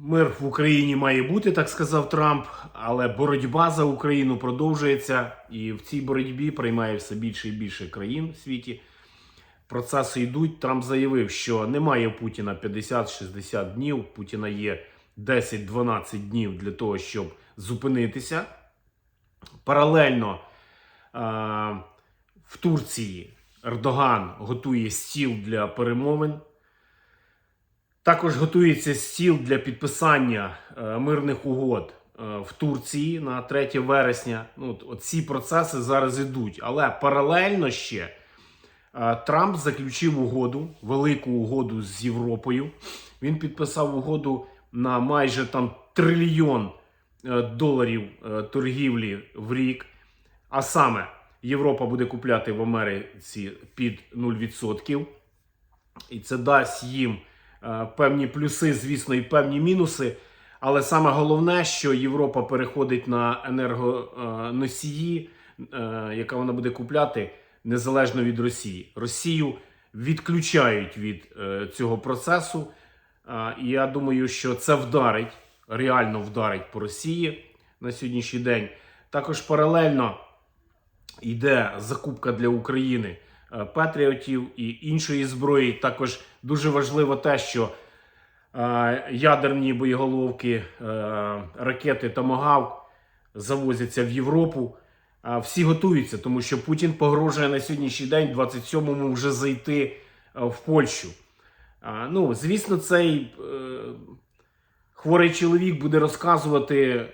Мир в Україні має бути, так сказав Трамп, але боротьба за Україну продовжується, і в цій боротьбі приймає все більше і більше країн в світі. Процеси йдуть. Трамп заявив, що немає Путіна 50-60 днів. Путіна є 10-12 днів для того, щоб зупинитися. Паралельно е, в Турції Ердоган готує стіл для перемовин. Також готується стіл для підписання е, мирних угод е, в Турції на 3 вересня. Ну, от, ці процеси зараз ідуть. Але паралельно ще е, Трамп заключив угоду, велику угоду з Європою. Він підписав угоду на майже там трильйон доларів торгівлі в рік. А саме Європа буде купляти в Америці під 0%. І це дасть їм певні плюси, звісно, і певні мінуси. Але саме головне, що Європа переходить на енергоносії, е, яка вона буде купляти незалежно від Росії. Росію відключають від е, цього процесу. Е, І я думаю, що це вдарить, реально вдарить по Росії на сьогоднішній день. Також паралельно йде закупка для України е, патріотів і іншої зброї. Також дуже важливо те, що е, ядерні боєголовки, е, ракети Томагавк завозяться в Європу. Всі готуються, тому що Путін погрожує на сьогоднішній день, 27-му, вже зайти е, в Польщу. Ну, звісно, цей е, хворий чоловік буде розказувати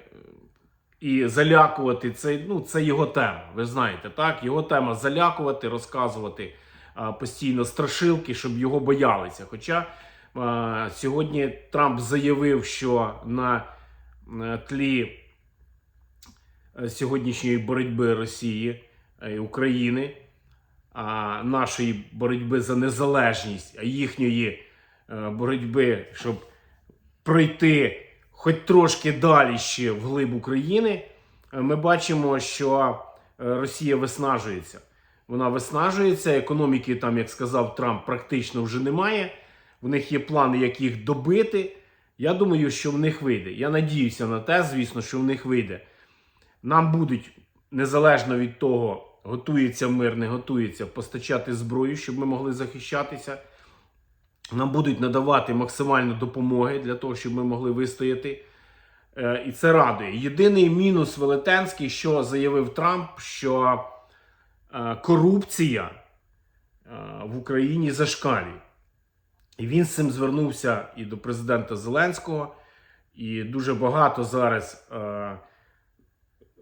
і залякувати це, ну, це його тема. Ви знаєте, так? Його тема залякувати, розказувати а, постійно страшилки, щоб його боялися. Хоча а, сьогодні Трамп заявив, що на тлі сьогоднішньої боротьби Росії і України, а, нашої боротьби за незалежність, а їхньої е, боротьби, щоб пройти хоч трошки далі ще вглиб України, е, ми бачимо, що е, Росія виснажується. Вона виснажується, економіки, там, як сказав Трамп, практично вже немає. В них є плани, як їх добити. Я думаю, що в них вийде. Я надіюся на те, звісно, що в них вийде. Нам будуть незалежно від того, готується мир, не готується, постачати зброю, щоб ми могли захищатися. Нам будуть надавати максимальну допомоги для того, щоб ми могли вистояти. Е, І це радує. Єдиний мінус велетенський, що заявив Трамп, що е, корупція е, в Україні зашкалює. І він з цим звернувся і до президента Зеленського, і дуже багато зараз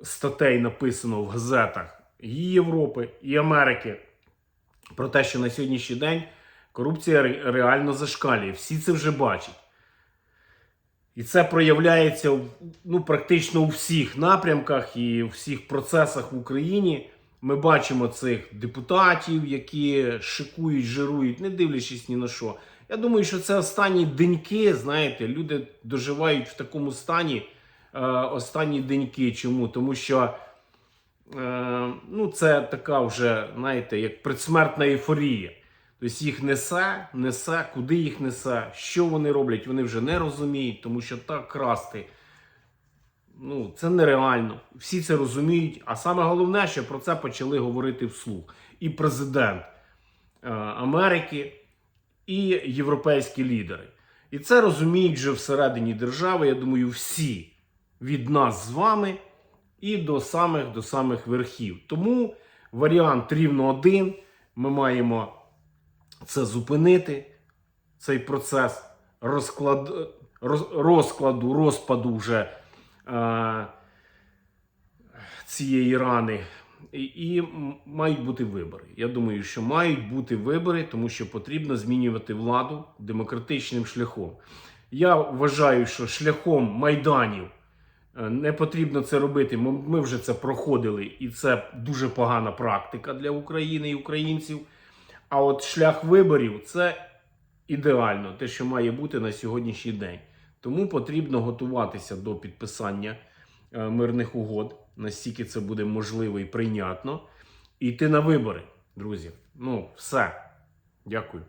статей написано в газетах і Європи, і Америки про те, що на сьогоднішній день корупція реально зашкалює. Всі це вже бачать. І це проявляється ну, практично у всіх напрямках і у всіх процесах в Україні. Ми бачимо цих депутатів, які шикують, жирують, не дивлячись ні на що. Я думаю, що це останні деньки. Знаєте, люди доживають в такому стані е, останні деньки. Чому? Тому що е, ну, це така вже, знаєте, як предсмертна ейфорія. Тобто їх несе, несе, куди їх несе, що вони роблять, вони вже не розуміють, тому що так красти. Ну, це нереально. Всі це розуміють. А саме головне, що про це почали говорити вслух. І президент е, Америки, і європейські лідери. І це розуміють вже всередині держави, я думаю, всі від нас з вами і до самих до самих верхів. Тому варіант рівно один. Ми маємо це зупинити, цей процес розклад, роз, розкладу, розпаду вже е, цієї рани. І, і мають бути вибори. Я думаю, що мають бути вибори, тому що потрібно змінювати владу демократичним шляхом. Я вважаю, що шляхом майданів е, не потрібно це робити. Ми, ми вже це проходили, і це дуже погана практика для України і українців. А от шлях виборів це ідеально, те, що має бути на сьогоднішній день. Тому потрібно готуватися до підписання е, мирних угод, настільки це буде можливо і прийнятно. І йти на вибори, друзі. Ну, все. Дякую.